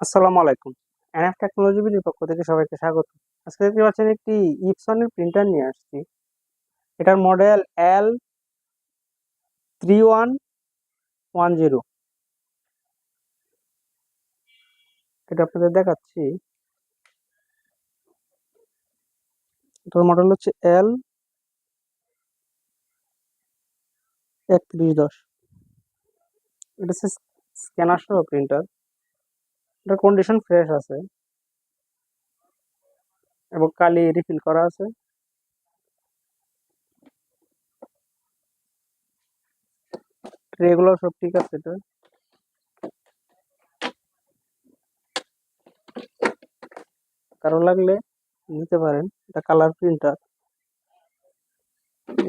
আসসালামু আলাইকুম। NF technology বিডির পক্ষ থেকে সবাইকে স্বাগত। আজকে দেখতে পাচ্ছেন একটি ইপসনের প্রিন্টার নিয়ে আসছি। এটার model L three one one zero এটা আপনাদের দেখাচ্ছি। এটার মডেল হচ্ছে এল একত্রিশ দশ। এটা হচ্ছে স্ক্যানার সহ প্রিন্টার এটার কন্ডিশন ফ্রেশ আছে। এবং কালি রিফিল করা আছে। ট্রেগুলো সব ঠিক আছে এটা। কারও লাগলে নিতে পারেন। এটা কালার প্রিন্টার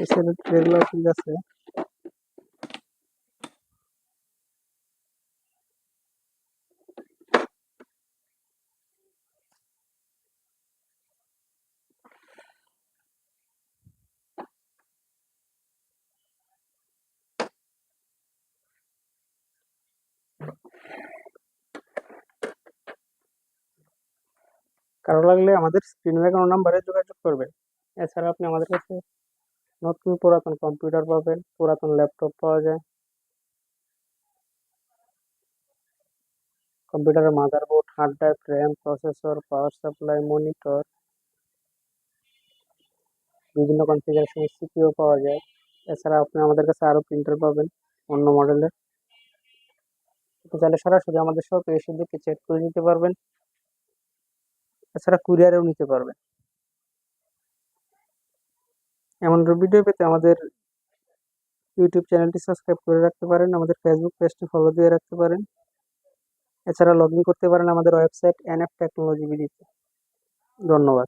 এছাড়া ট্রেগুলো ঠিক আছে। কারও লাগলে আমাদের স্ক্রিন ব্যাকগ্রাউন্ড নাম্বারে যোগাযোগ করবেন। এছাড়া আপনি আমাদের কাছে নতুন পুরাতন কম্পিউটার পাবেন, পুরাতন ল্যাপটপ পাওয়া যায়। কম্পিউটারের motherboard hard drive RAM processor power supply monitor বিভিন্ন কনফিগারেশনের সিপিও পাওয়া যায়। এছাড়া আপনি আমাদের কাছে আরও প্রিন্টার পাবেন অন্য মডেলের চাইলে সরাসরি আমাদের শপে এসে দেখে চেক করে নিতে পারবেন। এছাড়া কুরিয়ারেও নিতে পারবেন। এমন ভিডিও পেতে আমাদের ইউটিউব চ্যানেলটি সাবস্ক্রাইব করে রাখতে পারেন, আমাদের ফেসবুক পেজটি ফলো দিয়ে রাখতে পারেন। এছাড়া লগ করতে পারেন আমাদের ওয়েবসাইট এন এফ টেকনোলজি বিডিতে ধন্যবাদ।